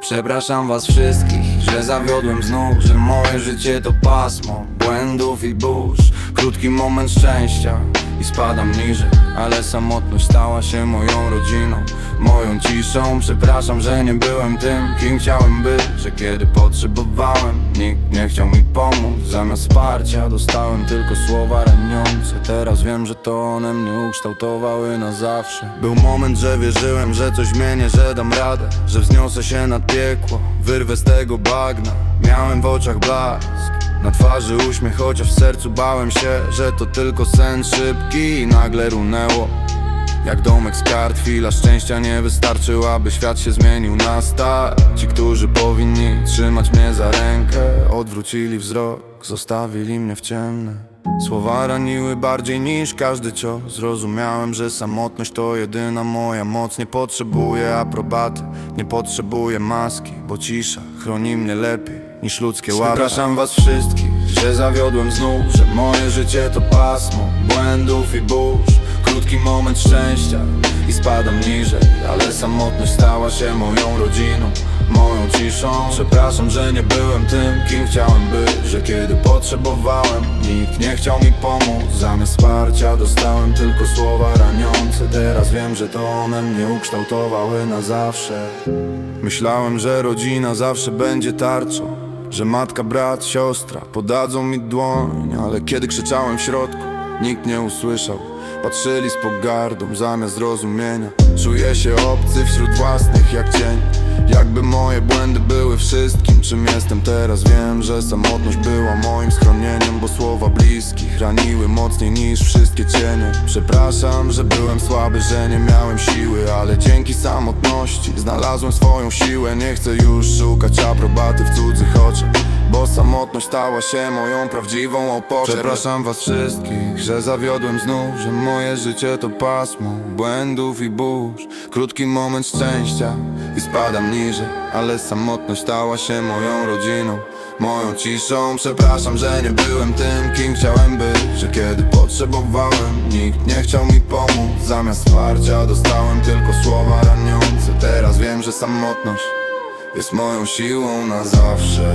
Przepraszam was wszystkich, że zawiodłem znów Że moje życie to pasmo błędów i burz. Krótki moment szczęścia spadam niżej Ale samotność stała się moją rodziną. Moją ciszą Przepraszam, że nie byłem tym, kim chciałem być Że kiedy potrzebowałem, nikt nie chciał mi pomóc. Zamiast wsparcia dostałem tylko słowa raniące Teraz wiem, że to one mnie ukształtowały na zawsze. Był moment, że wierzyłem, że coś zmienię, że dam radę Że wzniosę się nad piekło, wyrwę z tego bagna. Miałem w oczach blask na twarzy uśmiech, chociaż w sercu bałem się, że to tylko sen szybki i nagle runęło. Jak domek z kart, chwila szczęścia nie wystarczyła, aby świat się zmienił na start. Ci, którzy powinni trzymać mnie za rękę Odwrócili wzrok, zostawili mnie w ciemne. Słowa raniły bardziej niż każdy cios. Zrozumiałem, że samotność to jedyna moja moc. Nie potrzebuję aprobaty, nie potrzebuję maski Bo cisza chroni mnie lepiej niż ludzkie łapy. Przepraszam was wszystkich, że zawiodłem znów Że moje życie to pasmo błędów i burz. Krótki moment szczęścia i spadam niżej Ale samotność stała się moją rodziną Moją ciszą. Przepraszam, że nie byłem tym, kim chciałem być Że kiedy potrzebowałem, nikt nie chciał mi pomóc. Zamiast wsparcia dostałem tylko słowa raniące. Teraz wiem, że to one mnie ukształtowały na zawsze. Myślałem, że rodzina zawsze będzie tarczą Że matka, brat, siostra podadzą mi dłoń Ale kiedy krzyczałem w środku, nikt nie usłyszał. Patrzyli z pogardą zamiast zrozumienia. Czuję się obcy wśród własnych jak cień Jakby moje błędy były wszystkim czym jestem Teraz. Wiem, że samotność była moim schronieniem Bo słowa bliskich raniły mocniej niż wszystkie cienie. Przepraszam, że byłem słaby, że nie miałem siły Ale dzięki samotności znalazłem swoją siłę. Nie chcę już szukać aprobaty w cudzych oczach bo samotność stała się moją prawdziwą oporą Przepraszam was wszystkich, że zawiodłem znów Że moje życie to pasmo błędów i burz. Krótki moment szczęścia i niżej Ale samotność stała się moją rodziną Moją ciszą. Przepraszam, że nie byłem tym, kim chciałem być Że kiedy potrzebowałem, nikt nie chciał mi pomóc. Zamiast wsparcia dostałem tylko słowa raniące. Teraz wiem, że samotność jest moją siłą na zawsze